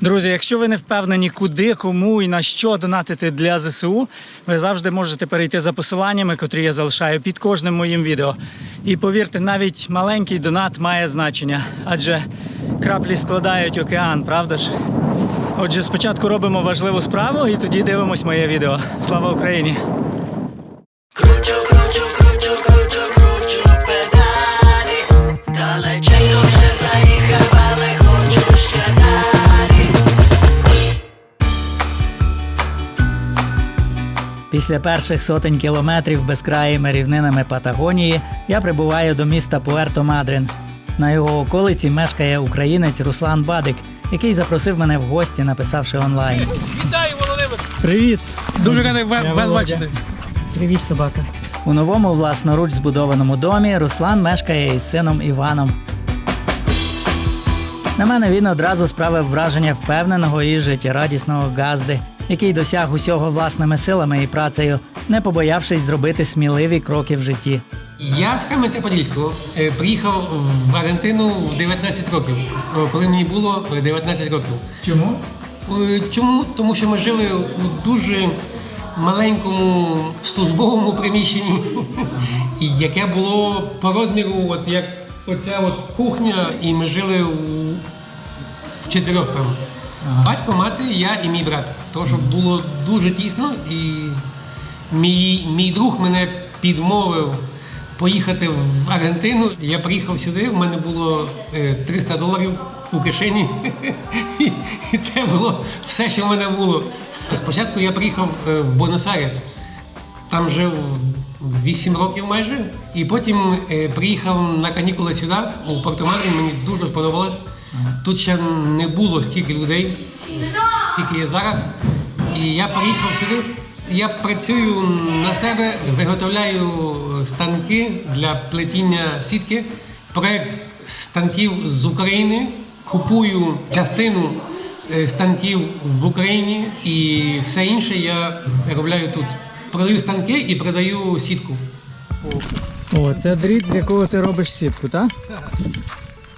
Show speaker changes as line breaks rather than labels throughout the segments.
Друзі, якщо ви не впевнені, куди, кому і на що донатити для ЗСУ, ви завжди можете перейти за посиланнями, котрі я залишаю під кожним моїм відео. І повірте, навіть маленький донат має значення, адже краплі складають океан, правда ж? Отже, спочатку робимо важливу справу і тоді дивимось моє відео. Слава Україні!
Після перших сотень кілометрів безкраїми рівнинами Патагонії я прибуваю до міста Пуерто Мадрин. На його околиці мешкає українець Руслан Бадик, який запросив мене в гості, написавши онлайн.
Вітаю, Володимир!
Привіт!
Дуже радий вас бачити.
Привіт, собака!
У новому власноруч збудованому домі Руслан мешкає із сином Іваном. На мене він одразу справив враження впевненого і життєрадісного газди, який досяг усього власними силами і працею, не побоявшись зробити сміливі кроки в житті.
Я з Кам'янця-Подільського е, приїхав в Аргентину в 19 років, е, коли мені було е, 19 років.
Чому?
Е, Чому? Тому що ми жили у дуже маленькому службовому приміщенні, яке було по розміру, от як оця от кухня, і ми жили у, в чотирьох там. Батько, мати, я і мій брат. Тому що було дуже тісно, і мій, мій друг мене підмовив поїхати в Аргентину. Я приїхав сюди, в мене було е, 300 доларів у кишені. І це було все, що в мене було. Спочатку я приїхав е, в Буенос-Айрес. Там жив 8 років майже. І потім е, приїхав на канікули сюди, у Портомадрі. Мені дуже сподобалось. Тут ще не було стільки людей, скільки є зараз. І я приїхав сюди. Я працюю на себе, виготовляю станки для плетіння сітки. Проект станків з України. Купую частину е, станків в Україні і все інше я виробляю тут. Продаю станки і продаю сітку.
О, це дріт, з якого ти робиш сітку, так?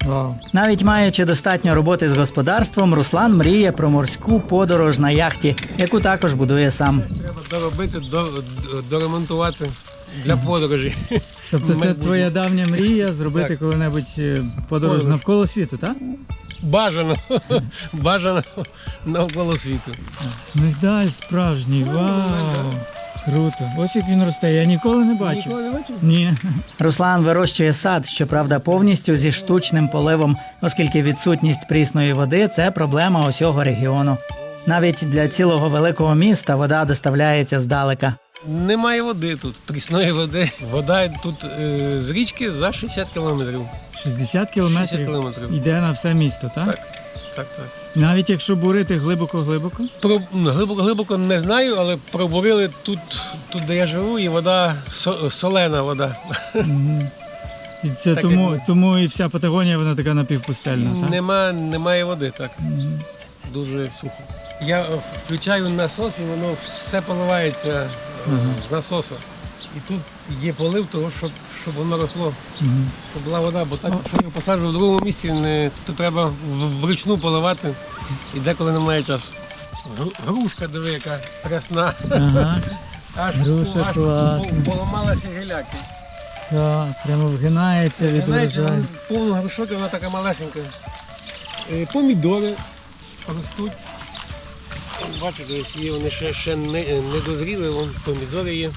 Вау.
Навіть маючи достатньо роботи з господарством, Руслан мріє про морську подорож на яхті, яку також будує сам.
Треба доробити, до, доремонтувати для подорожі.
Тобто це твоя давня мрія зробити
Так.
коли-небудь е, подорож
Подорож.
навколо світу, так?
Бажано, бажано навколо світу.
Мигдаль справжній, вау! Круто. Ось як він росте, я ніколи не бачив.
Ніколи не бачив?
Ні.
Руслан вирощує сад, щоправда, повністю зі штучним поливом, оскільки відсутність прісної води це проблема усього регіону. Навіть для цілого великого міста вода доставляється здалека.
Немає води тут, прісної води. Вода тут е, з річки за 60 кілометрів.
60 кілометрів
60 кілометрів.
йде на все місто, так?
Так, так, так.
Навіть якщо бурити глибоко-глибоко.
Про глибоко глибоко не знаю, але пробурили тут, тут, де я живу, і вода солена вода.
І це
Так,
тому,
як-
тому і вся Патагонія вона така напівпустельна, так?
Нема, немає води, так. Дуже сухо. Я е, включаю насос і воно все поливається з насоса. І тут є полив того, щоб, щоб воно росло, щоб була вода, бо так, якщо я посаджу в другому місці, не, то треба вручну поливати і деколи немає часу. Гру- Грушка, диви, яка красна.
Ага.
Аж,
Груша
аж
класна.
поламалася гіляки.
Так, прямо вгинається від
Знаєте,
урожаю.
повну грушок, вона така малесенька. Е, Помідори ростуть. Бачите, ось є, вони ще, ще не, не дозріли, вон помідори є.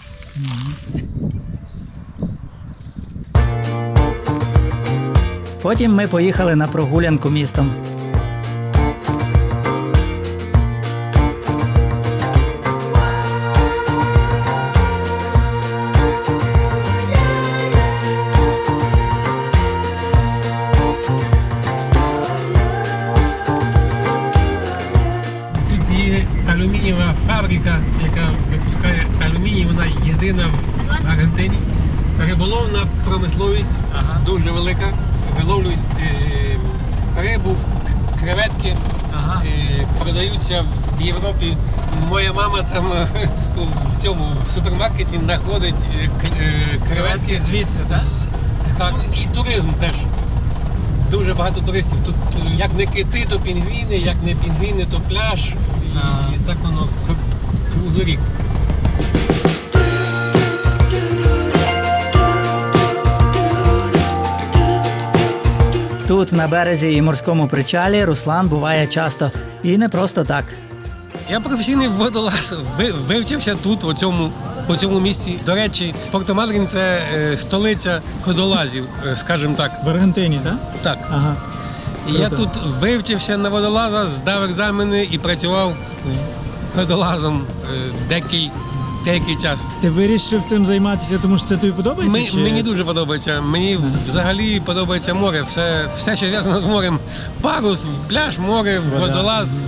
Потім ми поїхали на прогулянку містом.
Рибу, креветки, е, продаються в Європі. Моя мама там е, в цьому в супермаркеті знаходить е, креветки
звідси, так?
з- так, і туризм теж. дуже багато туристів. Тут як не кити, то пінгвіни, як не пінгвіни, то пляж. І, і так воно кр- круглий рік.
Тут, на березі і морському причалі, Руслан буває часто. І не просто так.
Я професійний водолаз, ви- вивчився тут, у цьому, у цьому місці. До речі, Порто-Мадрін – це е, столиця водолазів, е, скажімо так.
В Аргентині, так?
Так.
Ага.
І я тут вивчився на водолаза, здав екзамени і працював водолазом е, декіль, деякий час.
Ти вирішив цим займатися, тому що це тобі подобається?
Ми,
чи-
Мені дуже подобається. Мені взагалі подобається море. Все, все, що зв'язано з морем. Парус, пляж, море,
Вода.
водолаз.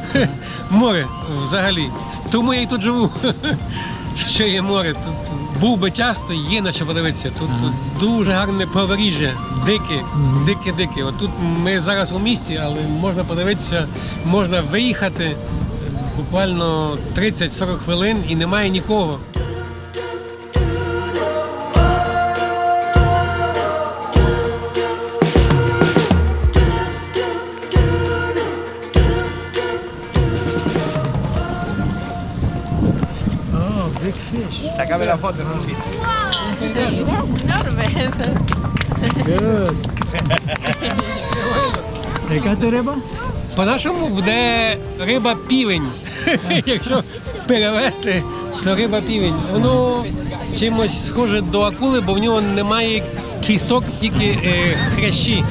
море взагалі. Тому я і тут живу. Що є море. Тут був би часто, є на що подивитися. Тут, тут дуже гарне побережжя, дике, дике, дике. От тут ми зараз у місті, але можна подивитися, можна виїхати буквально 30-40 хвилин і немає нікого.
La foto, no sí.
Good. Яка це риба?
По-нашому буде риба півень. Якщо перевести, то риба півень. Воно чимось схоже до акули, бо в нього немає кісток, тільки е, хрящі.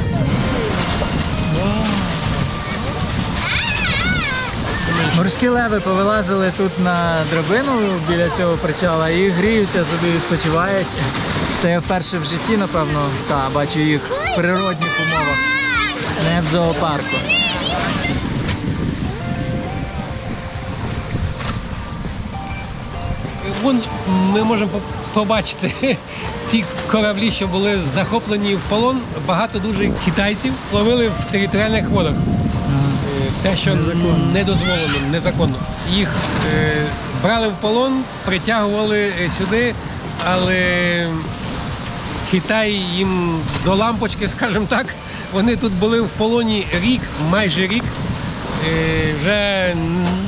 Морські леви повилазили тут на драбину біля цього причала і гріються, собі відпочивають. Це я вперше в житті, напевно, та, бачу їх в природних умовах, не в зоопарку.
Вон ми можемо побачити ті кораблі, що були захоплені в полон. Багато дуже китайців ловили в територіальних водах. Е, Те, що не дозволено, незаконно. Їх е, брали в полон, притягували е, сюди, але Китай їм до лампочки, скажімо так. Вони тут були в полоні рік, майже рік. Е, вже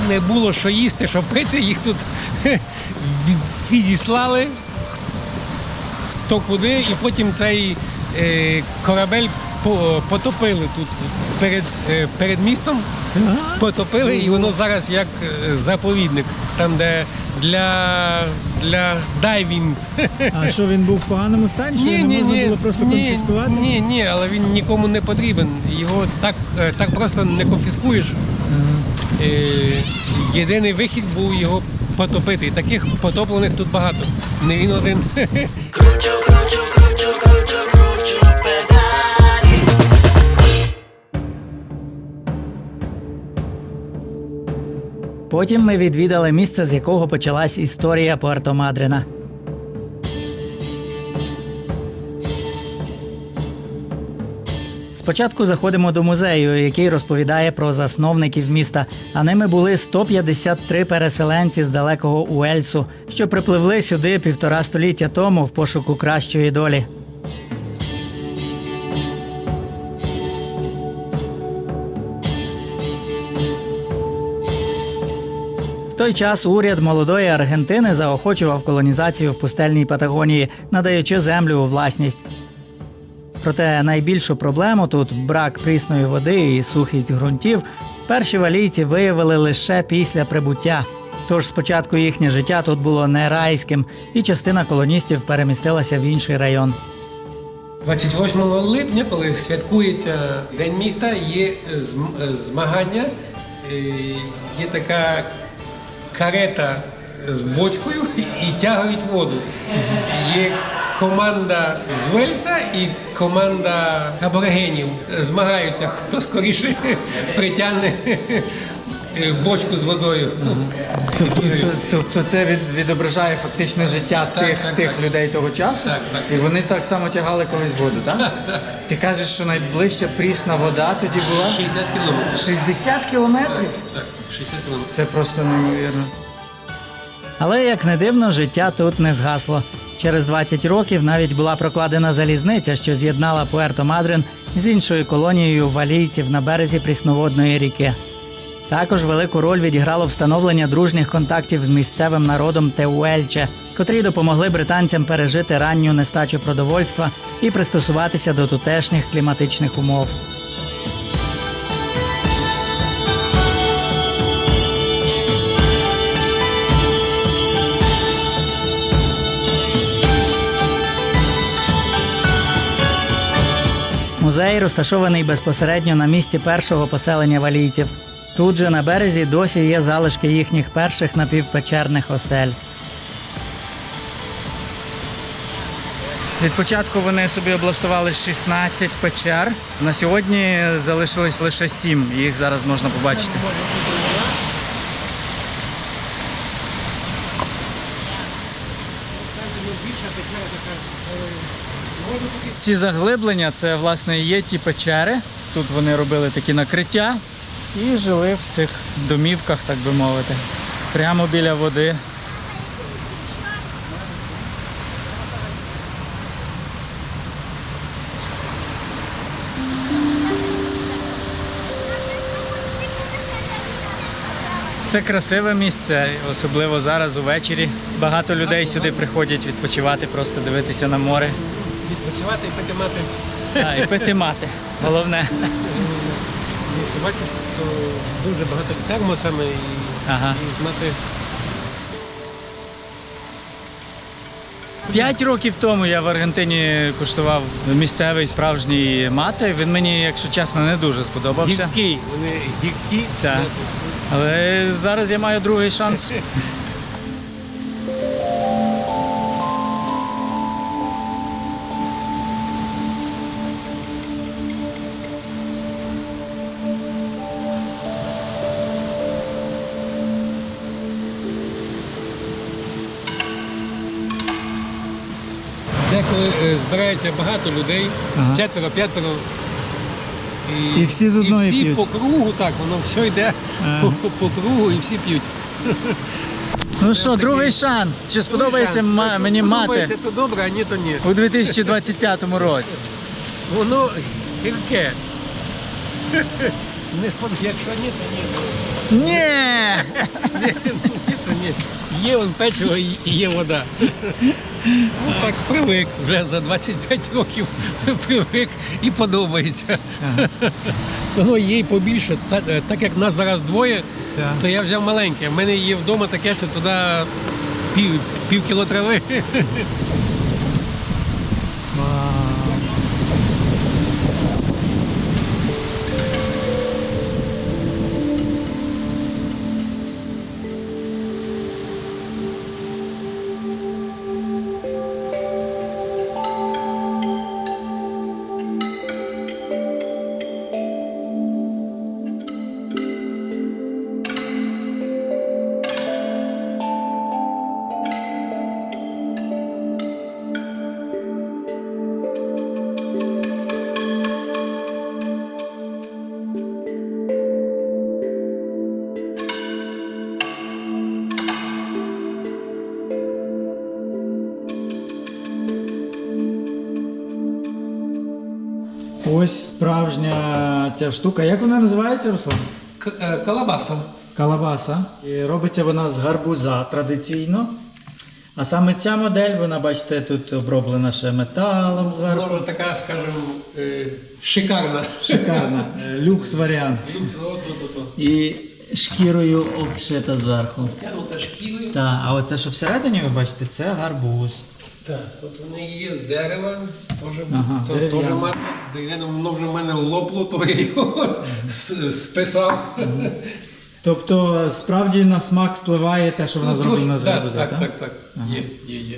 не було що їсти, що пити. Їх тут відіслали хто куди, і потім цей е, корабель потопили тут перед, е, перед містом. Потопили, і воно зараз як е, заповідник, там, де для, для дайвінг.
А що він був в поганому стані? Що
Ні,
не
ні,
можна
ні,
було просто
ні,
конфіскувати?
ні, ні, але він нікому не потрібен. Його так, так просто не конфіскуєш. Єдиний вихід був його потопити. І таких потоплених тут багато. Не він один.
Кручу, кручу, кручу, кручу, кручу педалі.
Потім ми відвідали місце, з якого почалась історія Пуерто Мадрена. Спочатку заходимо до музею, який розповідає про засновників міста. А ними були 153 переселенці з далекого Уельсу, що припливли сюди півтора століття тому в пошуку кращої долі. В той час уряд молодої Аргентини заохочував колонізацію в пустельній Патагонії, надаючи землю у власність. Проте найбільшу проблему тут брак прісної води і сухість ґрунтів. Перші валійці виявили лише після прибуття. Тож спочатку їхнє життя тут було не райським, і частина колоністів перемістилася в інший район.
28 липня, коли святкується День міста, є зм- змагання, е, є така карета з бочкою і тягають воду. Є команда з Уельса і команда аборигенів. Змагаються, хто скоріше притягне бочку з водою.
Тобто це від, відображає фактичне життя
Так,
тих,
так,
тих
так.
людей того часу.
Так, так.
І вони так само тягали колись воду, так?
Так, так.
Ти кажеш, що найближча прісна вода тоді була
60 кілометрів.
60 кілометрів?
Так, 60 кілометрів.
Це просто неймовірно.
Але як не дивно, життя тут не згасло. Через 20 років навіть була прокладена залізниця, що з'єднала Пуерто Мадрен з іншою колонією валійців на березі прісноводної ріки. Також велику роль відіграло встановлення дружніх контактів з місцевим народом Теуельче, котрі допомогли британцям пережити ранню нестачу продовольства і пристосуватися до тутешніх кліматичних умов. Музей розташований безпосередньо на місці першого поселення валійців. Тут же на березі досі є залишки їхніх перших напівпечерних осель.
Від початку вони собі облаштували 16 печер. На сьогодні залишилось лише 7. Їх зараз можна побачити. Ці заглиблення це власне є ті печери. Тут вони робили такі накриття і жили в цих домівках, так би мовити, прямо біля води. Це красиве місце, особливо зараз увечері. Багато людей сюди приходять відпочивати, просто дивитися на море
Відпочивати і підіймати.
Та, і пити мати. Головне.
Бачиш, то дуже багато з термосами і,
Ага.
і з мати.
П'ять років тому я в Аргентині куштував місцевий справжній мати. Він мені, якщо чесно, не дуже сподобався.
Гіркі, вони гіркі.
Так. Але зараз я маю другий шанс.
Збирається багато людей,
Ага.
четверо, п'ятеро.
І всі з одної
і всі
п'ють.
по кругу, так, воно все йде
Ага.
по, по, по кругу і всі п'ють.
Ну що, другий шанс. Чи сподобається
Шанс.
ма- мені
Подобається,
мати
то добре, а ні, то ні.
у 2025 році?
Воно гірке. Не спод- Якщо ні, то ні.
Ні!
Ні, то ні. Є вон печиво і і є вода. Ну, так привик вже за 25 років привик і подобається. Воно є й побільше. Та- е, Так як нас зараз двоє,
Так.
то я взяв маленьке. У мене є вдома таке, що туди пів, пів кіло трави.
Ось справжня ця штука. Як вона називається, Руслан?
К- е, Калабаса.
Калабаса. І робиться вона з гарбуза традиційно. А саме ця модель, вона, бачите, тут оброблена ще металом зверху.
Вона така, скажімо, е, шикарна.
Шикарна. Е, Люкс варіант.
Люкс.
І шкірою обшита зверху.
Тягнута шкірою.
Так, а оце, що всередині, ви бачите, це гарбуз.
Так, от вони є з дерева, теж,
Ага,
це теж мати, воно вже в мене лопло, то я його списав.
Тобто, справді на смак впливає те, що воно зроблено з гарбуза,
так,
так?
так, так, так. Є, є, є.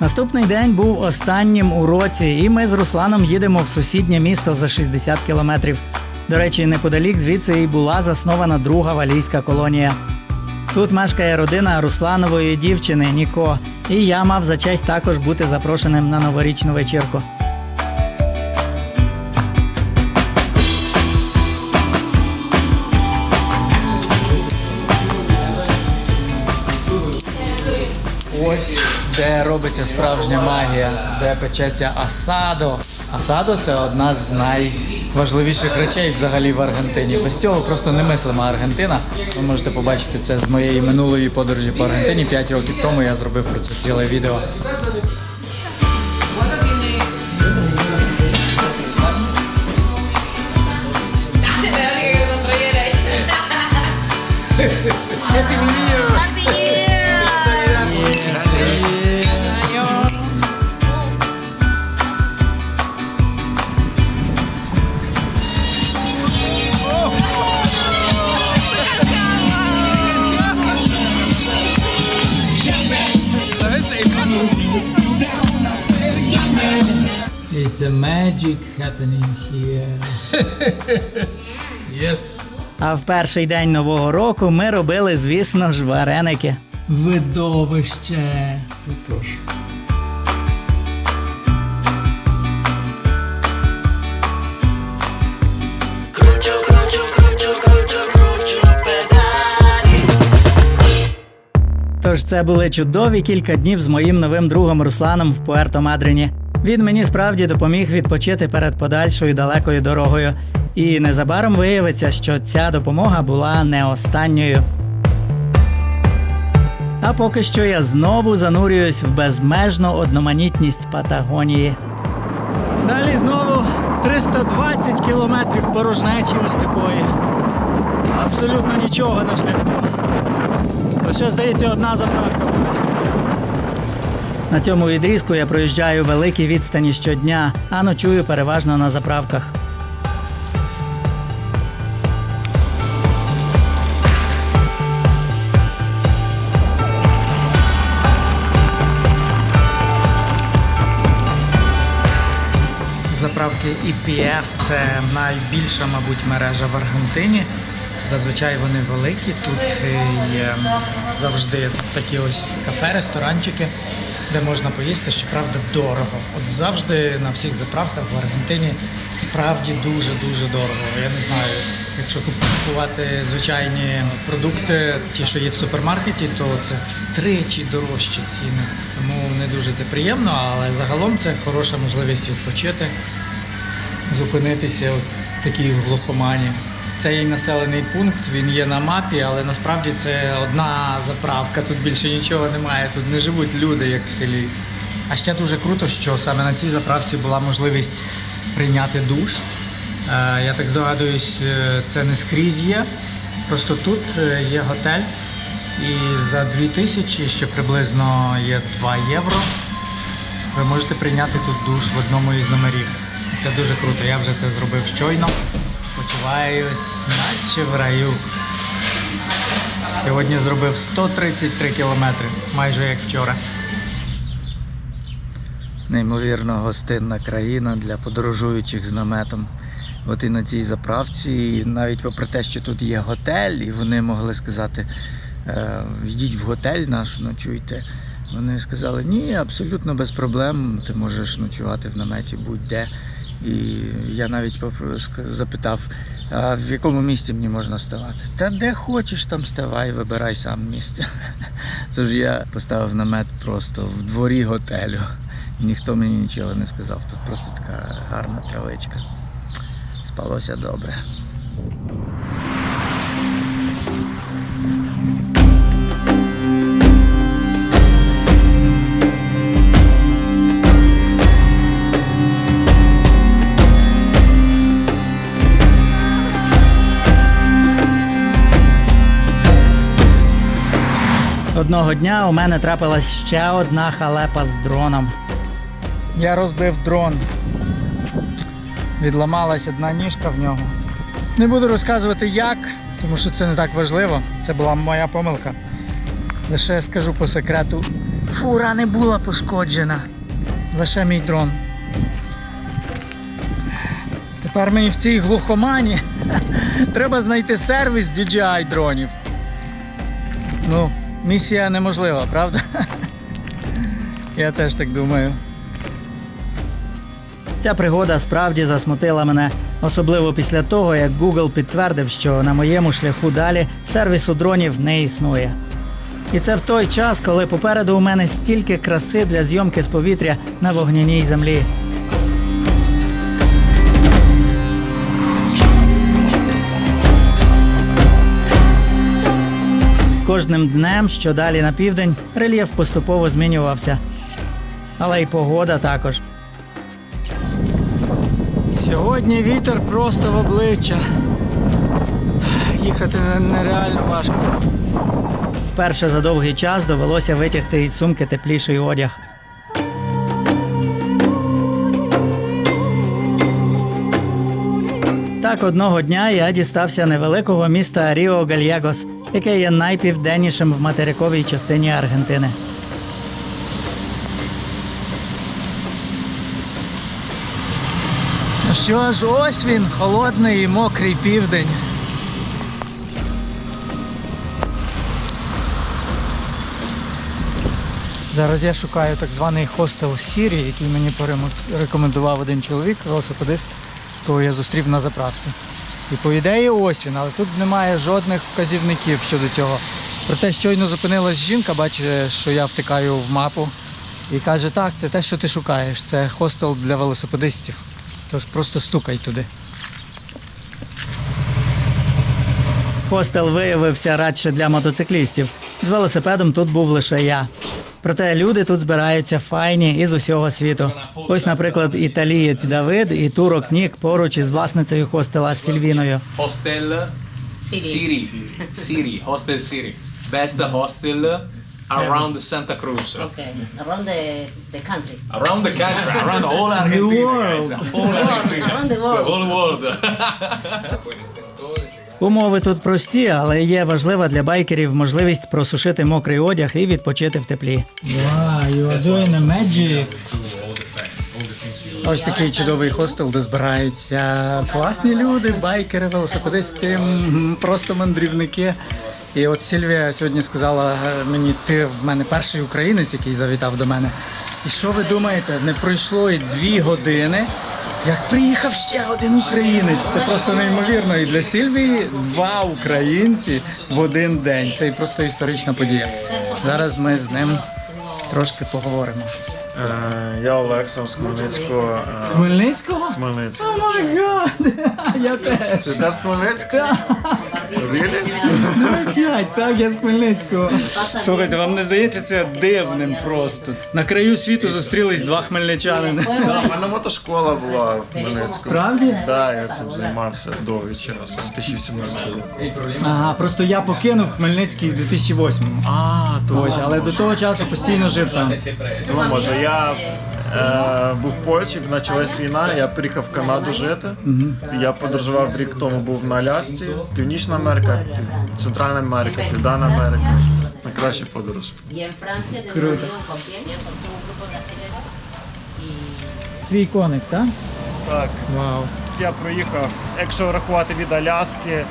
Наступний день був останнім у році, і ми з Русланом їдемо в сусіднє місто за 60 кілометрів. До речі, неподалік звідси і була заснована друга валійська колонія. Тут мешкає родина Русланової дівчини Ніко, і я мав за честь також бути запрошеним на новорічну вечірку.
Ось де робиться справжня магія, де печеться асадо. Асадо це одна з найважливіших речей взагалі в Аргентині. Без цього просто немислима Аргентина. Ви можете побачити це з моєї минулої подорожі по Аргентині. П'ять років тому я зробив про це ціле відео. It's a magic happening here.
Yes!
А в перший день нового року ми робили, звісно ж, вареники.
Видовище.
Тож.
Тож це були чудові кілька днів з моїм новим другом Русланом в Пуерто Мадрині. Він мені справді допоміг відпочити перед подальшою далекою дорогою. І незабаром виявиться, що ця допомога була не останньою. А поки що я знову занурююсь в безмежну одноманітність Патагонії.
Далі знову 320 кілометрів порожнечі ось такої. Абсолютно нічого на шляху. Лише здається, одна заправка.
На цьому відрізку я проїжджаю великі відстані щодня, а ночую переважно на заправках.
Заправки EPF це найбільша, мабуть, мережа в Аргентині. Зазвичай вони великі. Тут е, є завжди такі ось кафе, ресторанчики, де можна поїсти, щоправда, дорого. От завжди на всіх заправках в Аргентині справді дуже-дуже дорого. Я не знаю, якщо купувати звичайні продукти, ті, що є в супермаркеті, то це втричі дорожчі ціни. Тому не дуже це приємно, але загалом це хороша можливість відпочити зупинитися в такій глухомані. Цей населений пункт він є на мапі, але насправді це одна заправка. Тут більше нічого немає. Тут не живуть люди, як в селі. А ще дуже круто, що саме на цій заправці була можливість прийняти душ. Е, Я так здогадуюсь, е, це не скрізь є. Просто тут е, є готель, і за 2000 ще приблизно є 2 євро. Ви можете прийняти тут душ в одному із номерів. Це дуже круто. Я вже це зробив щойно. Почуваюсь, наче в раю. Сьогодні зробив 133 кілометри, майже як вчора. Неймовірно гостинна країна для подорожуючих з наметом. От і на цій заправці, і навіть попри те, що тут є готель, і вони могли сказати, е, йдіть в готель наш, ночуйте. Вони сказали, ні, абсолютно без проблем, ти можеш ночувати в наметі будь-де. І я навіть запитав, а в якому місці мені можна ставати? Та де хочеш, там ставай, вибирай сам місце. Тож я поставив намет просто в дворі готелю. Ніхто мені нічого не сказав. Тут просто така гарна травичка. Спалося добре.
Одного дня у мене трапилась ще одна халепа з дроном.
Я розбив дрон. Відламалась одна ніжка в нього. Не буду розказувати як, тому що це не так важливо. Це була моя помилка. Лише скажу по секрету: фура не була пошкоджена. Лише мій дрон. Тепер мені в цій глухомані треба знайти сервіс DJI дронів. Ну, місія неможлива, правда? Я теж так думаю.
Ця пригода справді засмутила мене, особливо після того, як Google підтвердив, що на моєму шляху далі сервісу дронів не існує. І це в той час, коли попереду у мене стільки краси для зйомки з повітря на вогняній землі. Кожним днем, що далі на південь, рельєф поступово змінювався. Але й погода також.
Сьогодні вітер просто в обличчя. Їхати нереально важко.
Вперше за довгий час довелося витягти із сумки тепліший одяг. Так одного дня я дістався невеликого міста Ріо Гальягос, яке є найпівденнішим в материковій частині Аргентини.
Ну що ж, ось він, холодний і мокрий південь. Зараз я шукаю так званий хостел Сірі, який мені порекомендував один чоловік, велосипедист, кого я зустрів на заправці. І по ідеї ось він, але тут немає жодних вказівників щодо цього. Проте щойно зупинилась жінка, бачить, що я втикаю в мапу. І каже, так, це те, що ти шукаєш. Це хостел для велосипедистів. Тож просто стукай туди.
Хостел виявився радше для мотоциклістів. З велосипедом тут був лише я. Проте люди тут збираються файні із усього світу. Ось, наприклад, італієць Давид і турок Нік поруч із власницею хостела Сільвіною.
Hostel City. City. Hostel City. Best hostel around the Santa Cruz.
Okay, around the, the country.
Around the country, around the whole Argentina, guys. Whole Argentina.
Around the world.
The whole world.
Умови тут прості, але є важлива для байкерів можливість просушити мокрий одяг і відпочити в теплі.
Wow, you are doing a magic. Ось такий чудовий хостел, де збираються класні люди, байкери, велосипедисти, просто мандрівники. І от Сільвія сьогодні сказала е, мені, ти в мене перший українець, який завітав до мене. І що ви думаєте, не пройшло і дві години, як приїхав ще один українець. Це просто неймовірно. І для Сільвії два українці в один день. Це просто історична подія. Зараз ми з ним трошки поговоримо.
Е, Я Олег сам з Хмельницького. З
Хмельницького?
З Хмельницького.
О май гад! Я теж.
Ти теж з Хмельницького? Really?
П'ять, так, я з Хмельницького. Слухайте, вам не здається це дивним просто. На краю світу зустрілись два хмельничанини.
Да, в мене мотошкола була в Хмельницькому.
Справді?
Да, я цим займався довгий час, з 2017 року.
Ага, просто я покинув Хмельницький в 2008-му.
А, то
Ось, але до того часу постійно жив там.
Ну, може, я е, був в Польщі, почалась війна, я приїхав в Канаду жити. Я подорожував рік тому, був на Алясці, Північна Америка, Пів- Центральна Америка, Південна Америка. Найкраща подорож.
Y en Francia? Con grupo brasileño. Y
Твій коник, так?
Так.
Вау.
Я проїхав, якщо рахувати від Аляски,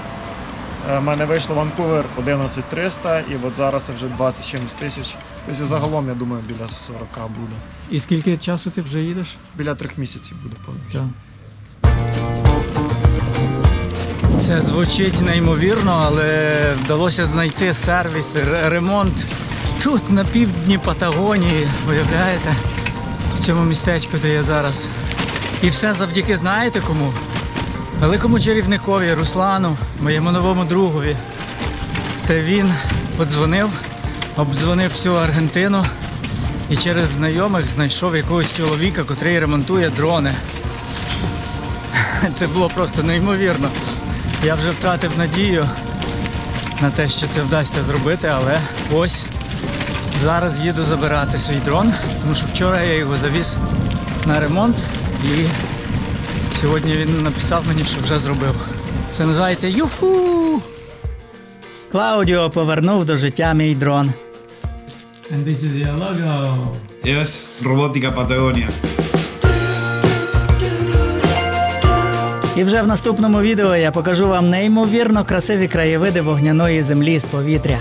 е, в мене вийшло Ванкувер 11300 і от зараз вже 20 чимось тисяч. Тобто загалом, я думаю, біля 40 буде.
І скільки часу ти вже їдеш?
Біля трьох місяців буде повністю.
Це звучить неймовірно, але вдалося знайти сервіс, ремонт тут, на півдні Патагонії, уявляєте, в цьому містечку, де я зараз. І все завдяки знаєте кому? Великому чарівникові Руслану, моєму новому другові. Це він подзвонив, обдзвонив всю Аргентину і через знайомих знайшов якогось чоловіка, котрий ремонтує дрони. Це було просто неймовірно. Я вже втратив надію на те, що це вдасться зробити, але ось зараз їду забирати свій дрон, тому що вчора я його завіз на ремонт і сьогодні він написав мені, що вже зробив. Це називається Юху!
Клаудіо повернув до життя мій дрон.
And this is your logo.
Yes, Robótica Patagonia.
І вже в наступному відео я покажу вам неймовірно красиві краєвиди вогняної землі з повітря.